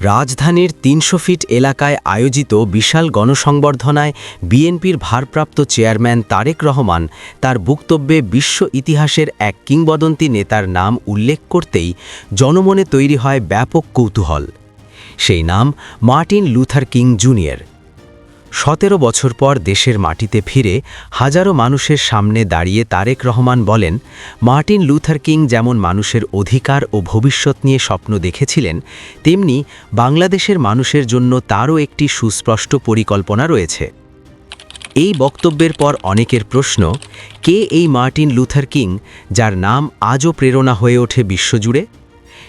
রাজধানীর তিনশো ফিট এলাকায় আয়োজিত বিশাল গণসংবর্ধনায় বিএনপির ভারপ্রাপ্ত চেয়ারম্যান তারেক রহমান তার বক্তব্যে বিশ্ব ইতিহাসের এক কিংবদন্তি নেতার নাম উল্লেখ করতেই জনমনে তৈরি হয় ব্যাপক কৌতূহল। সেই নাম মার্টিন লুথার কিং জুনিয়র। সতেরো বছর পর দেশের মাটিতে ফিরে হাজারো মানুষের সামনে দাঁড়িয়ে তারেক রহমান বলেন, মার্টিন লুথার কিং যেমন মানুষের অধিকার ও ভবিষ্যৎ নিয়ে স্বপ্ন দেখেছিলেন, তেমনি বাংলাদেশের মানুষের জন্য তারও একটি সুস্পষ্ট পরিকল্পনা রয়েছে। এই বক্তব্যের পর অনেকের প্রশ্ন, কে এই মার্টিন লুথার কিং, যার নাম আজও প্রেরণা হয়ে ওঠে বিশ্বজুড়ে?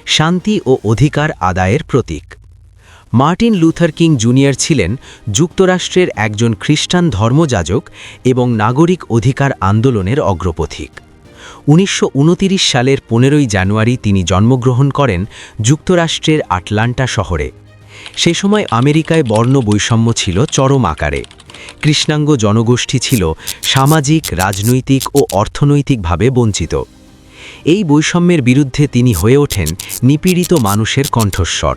শান্তি ও অধিকার আদায়ের প্রতীক। মার্টিন লুথার কিং জুনিয়র ছিলেন যুক্তরাষ্ট্রের একজন খ্রিস্টান ধর্মযাজক এবং নাগরিক অধিকার আন্দোলনের অগ্রপথিক। উনিশশো সালের পনেরোই জানুয়ারি তিনি জন্মগ্রহণ করেন যুক্তরাষ্ট্রের আটলান্টা শহরে। সে সময় আমেরিকায় বর্ণ বৈষম্য ছিল চরম আকারে। কৃষ্ণাঙ্গ জনগোষ্ঠী ছিল সামাজিক, রাজনৈতিক ও অর্থনৈতিকভাবে বঞ্চিত। এই বৈষম্যের বিরুদ্ধে তিনি হয়ে ওঠেন নিপীড়িত মানুষের কণ্ঠস্বর।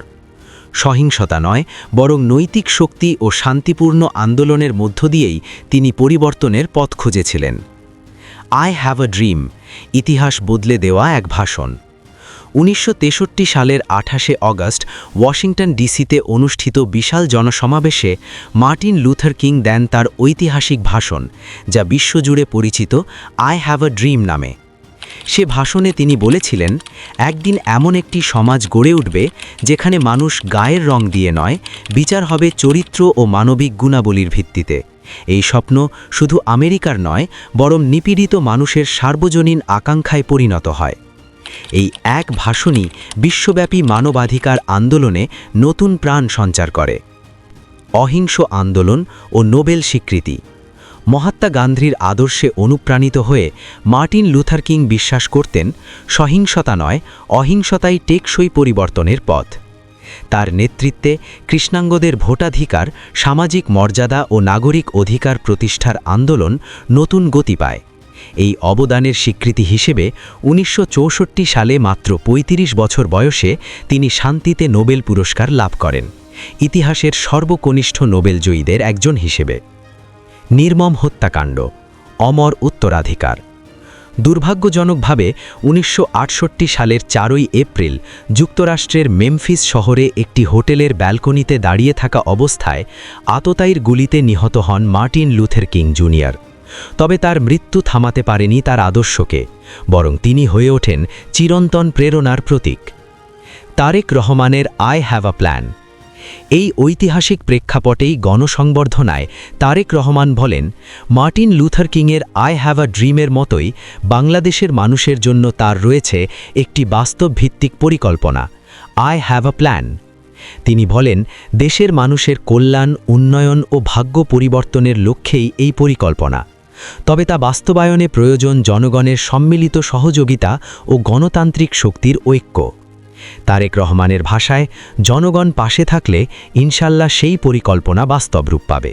সহিংসতা নয়, বরং নৈতিক শক্তি ও শান্তিপূর্ণ আন্দোলনের মধ্য দিয়েই তিনি পরিবর্তনের পথ খুঁজেছিলেন। আই হ্যাভ আ ড্রিম ইতিহাস বদলে দেওয়া এক ভাষণ। উনিশশো তেষট্টি সালের আঠাশে অগস্ট ওয়াশিংটন ডিসিতে অনুষ্ঠিত বিশাল জনসমাবেশে মার্টিন লুথার কিং দেন তার ঐতিহাসিক ভাষণ, যা বিশ্বজুড়ে পরিচিত আই হ্যাভ আ ড্রিম নামে। সে ভাষণে তিনি বলেছিলেন, একদিন এমন একটি সমাজ গড়ে উঠবে যেখানে মানুষ গায়ের রং দিয়ে নয়, বিচার হবে চরিত্র ও মানবিক গুণাবলীর ভিত্তিতে। এই স্বপ্ন শুধু আমেরিকার নয়, বরং নিপীড়িত মানুষের সার্বজনীন আকাঙ্ক্ষায় পরিণত হয়। এই এক ভাষণই বিশ্বব্যাপী মানবাধিকার আন্দোলনে নতুন প্রাণ সঞ্চার করে। অহিংস আন্দোলন ও নোবেল স্বীকৃতি। মহাত্মা গান্ধীর আদর্শে অনুপ্রাণিত হয়ে মার্টিন লুথার কিং বিশ্বাস করতেন, সহিংসতা নয়, অহিংসতাই টেকসই পরিবর্তনের পথ। তার নেতৃত্বে কৃষ্ণাঙ্গদের ভোটাধিকার, সামাজিক মর্যাদা ও নাগরিক অধিকার প্রতিষ্ঠার আন্দোলন নতুন গতি পায়। এই অবদানের স্বীকৃতি হিসেবে উনিশশো চৌষট্টি সালে মাত্র ৩৫ বছর বয়সে তিনি শান্তিতে নোবেল পুরস্কার লাভ করেন। ইতিহাসের সর্বকনিষ্ঠ নোবেলজয়ীদের একজন হিসেবে। নির্মম হত্যাকাণ্ড, অমর উত্তরাধিকার। দুর্ভাগ্যজনকভাবে, উনিশশো আটষট্টি সালের চারই এপ্রিল যুক্তরাষ্ট্রের মেমফিস শহরে একটি হোটেলের ব্যালকনিতে দাঁড়িয়ে থাকা অবস্থায় আততায়ীর গুলিতে নিহত হন মার্টিন লুথের কিং জুনিয়র। তবে তার মৃত্যু থামাতে পারেনি তার আদর্শকে, বরং তিনি হয়ে ওঠেন চিরন্তন প্রেরণার প্রতীক। তারেক রহমানের আই হ্যাভ আ প্ল্যান। এই ঐতিহাসিক প্রেক্ষাপটেই গণসংবর্ধনায় তারেক রহমান বলেন, মার্টিন লুথার কিংয়ের আই হ্যাভ আ ড্রিমের মতোই বাংলাদেশের মানুষের জন্য তার রয়েছে একটি বাস্তব ভিত্তিক পরিকল্পনা, আই হ্যাভ আ প্ল্যান। তিনি বলেন, দেশের মানুষের কল্যাণ, উন্নয়ন ও ভাগ্য পরিবর্তনের লক্ষ্যেই এই পরিকল্পনা। তবে তা বাস্তবায়নে প্রয়োজন জনগণের সম্মিলিত সহযোগিতা ও গণতান্ত্রিক শক্তির ঐক্য। তারেক রহমানের ভাষায় জনগণ পাশে থাকলে ইনশাল্লাহ সেই পরিকল্পনা বাস্তব রূপ পাবে।